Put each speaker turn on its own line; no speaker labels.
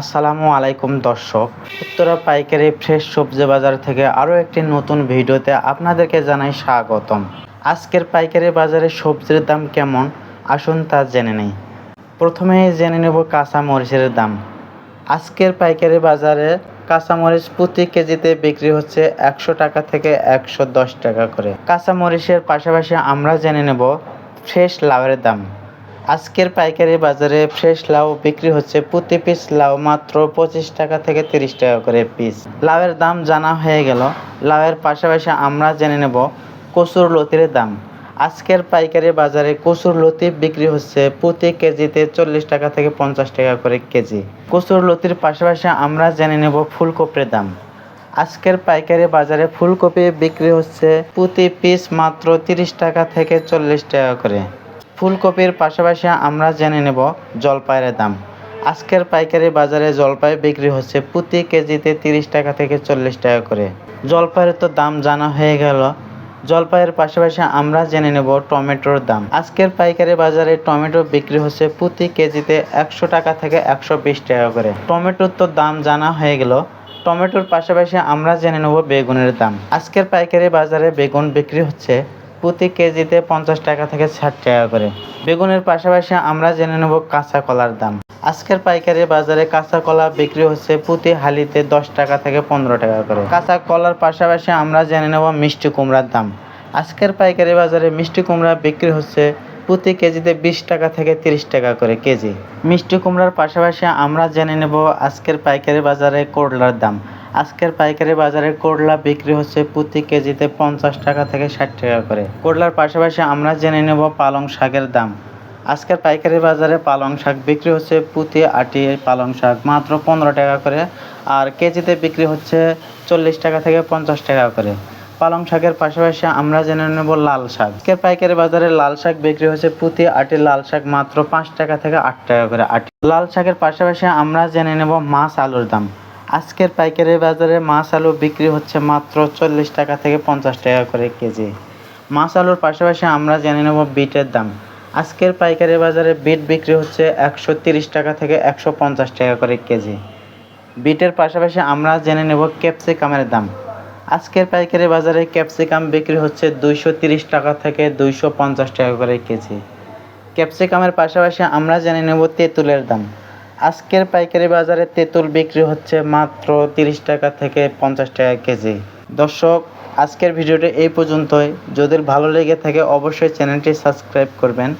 আসসালামু আলাইকুম, দর্শক। উত্তরা পাইকারি ফ্রেশ সবজি বাজার থেকে আরও একটি নতুন ভিডিওতে আপনাদেরকে জানাই স্বাগতম। আজকের পাইকারি বাজারে সবজির দাম কেমন, আসুন তা জেনে নেই। প্রথমেই জেনে নেব কাঁচা মরিচের দাম। আজকের পাইকারি বাজারে কাঁচামরিচ প্রতি কেজিতে বিক্রি হচ্ছে একশো টাকা থেকে একশো দশ টাকা করে। কাঁচামরিচের পাশাপাশি আমরা জেনে নেব ফ্রেশ লাউয়ের দাম। আজকের পাইকারি বাজারে ফ্রেশ লাউ বিক্রি হচ্ছে প্রতি পিস লাউ মাত্র পঁচিশ টাকা থেকে তিরিশ টাকা করে পিস লাউয়ের দাম জানা হয়ে গেল। লাউয়ের পাশাপাশি আমরা জেনে নেব কচুর লতির দাম। আজকের পাইকারি বাজারে কচুর লতি বিক্রি হচ্ছে প্রতি কেজিতে চল্লিশ টাকা থেকে পঞ্চাশ টাকা করে কেজি। কচুর লতির পাশাপাশি আমরা জেনে নেব ফুলকপির দাম। আজকের পাইকারি বাজারে ফুলকপি বিক্রি হচ্ছে প্রতি পিস মাত্র তিরিশ টাকা থেকে চল্লিশ টাকা করে। ফুলকপির পাশাপাশি আমরা জেনে নেব জলপাইয়ের দাম। আজকের পাইকারি বাজারে জলপাই বিক্রি হচ্ছে প্রতি কেজিতে তিরিশ টাকা থেকে চল্লিশ টাকা করে। জলপাইয়ের তো দাম জানা হয়ে গেল। জলপাইয়ের পাশাপাশি আমরা জেনে নেব টমেটোর দাম। আজকের পাইকারি বাজারে টমেটো বিক্রি হচ্ছে প্রতি কেজিতে একশো টাকা থেকে একশো বিশ টাকা করে। টমেটোর তো দাম জানা হয়ে গেল। টমেটোর পাশাপাশি আমরা জেনে নেব বেগুনের দাম। আজকের পাইকারি বাজারে বেগুন বিক্রি হচ্ছে প্রতি কেজিতে পঞ্চাশ টাকা থেকে ষাট টাকা করে। বেগুনের পাশাপাশি আমরা জেনে নেব কাঁচা কলার দাম। আজকের পাইকারি বাজারে কাঁচা কলা বিক্রি হচ্ছে প্রতি হালিতে দশ টাকা থেকে পনেরো টাকা করে। কাঁচা কলার পাশাপাশি আমরা জেনে নেব মিষ্টি কুমড়ার দাম। আজকের পাইকারি বাজারে মিষ্টি কুমড়া বিক্রি হচ্ছে প্রতি কেজিতে বিশ টাকা থেকে তিরিশ টাকা করে কেজি। মিষ্টি কুমড়ার পাশাপাশি আমরা জেনে নেব আজকের পাইকারি বাজারে করলার দাম। আজকের পাইকারি বাজারে করলা বিক্রি হচ্ছে প্রতি কেজিতে পঞ্চাশ টাকা থেকে ষাট টাকা করে। করলার পাশাপাশি আমরা জেনে নেব পালং শাকের দাম। আজকের পাইকারি বাজারে পালং শাক বিক্রি হচ্ছে প্রতি আটি পালং শাক মাত্র পনেরো টাকা করে, আর কেজিতে বিক্রি হচ্ছে চল্লিশ টাকা থেকে পঞ্চাশ টাকা করে। পালং শাকের পাশাপাশি আমরা জেনে নেব লাল শাক। পাইকারি বাজারে লাল শাক বিক্রি হচ্ছে প্রতি আটি লাল শাক মাত্র পাঁচ টাকা থেকে আট টাকা করে আটি। লাল শাকের পাশাপাশি আমরা জেনে নেব মাছ আলুর দাম। আজকের পাইকারি বাজারে মাছ আলু বিক্রি হচ্ছে মাত্র চল্লিশ টাকা থেকে পঞ্চাশ টাকা করে কেজি। মাছ আলুর পাশাপাশি আমরা জেনে নেব বিটের দাম। আজকের পাইকারি বাজারে বিট বিক্রি হচ্ছে একশো তিরিশ টাকা থেকে একশো পঞ্চাশ টাকা করে কেজি। বিটের পাশাপাশি আমরা জেনে নেব ক্যাপসিকামের দাম। আজকের পাইকারি বাজারে ক্যাপসিকাম বিক্রি হচ্ছে দুইশো তিরিশ টাকা থেকে দুইশো পঞ্চাশ টাকা করে কেজি। ক্যাপসিকামের পাশাপাশি আমরা জেনে নেব তেঁতুলের দাম। আজকের পাইকারি বাজারে তেঁতুল বিক্রি হচ্ছে মাত্র তিরিশ টাকা থেকে পঞ্চাশ টাকা কেজি। দর্শক, আজকের ভিডিওটা এই পর্যন্তই। যদি ভালো লেগে থাকে, অবশ্যই চ্যানেলটি সাবস্ক্রাইব করবেন।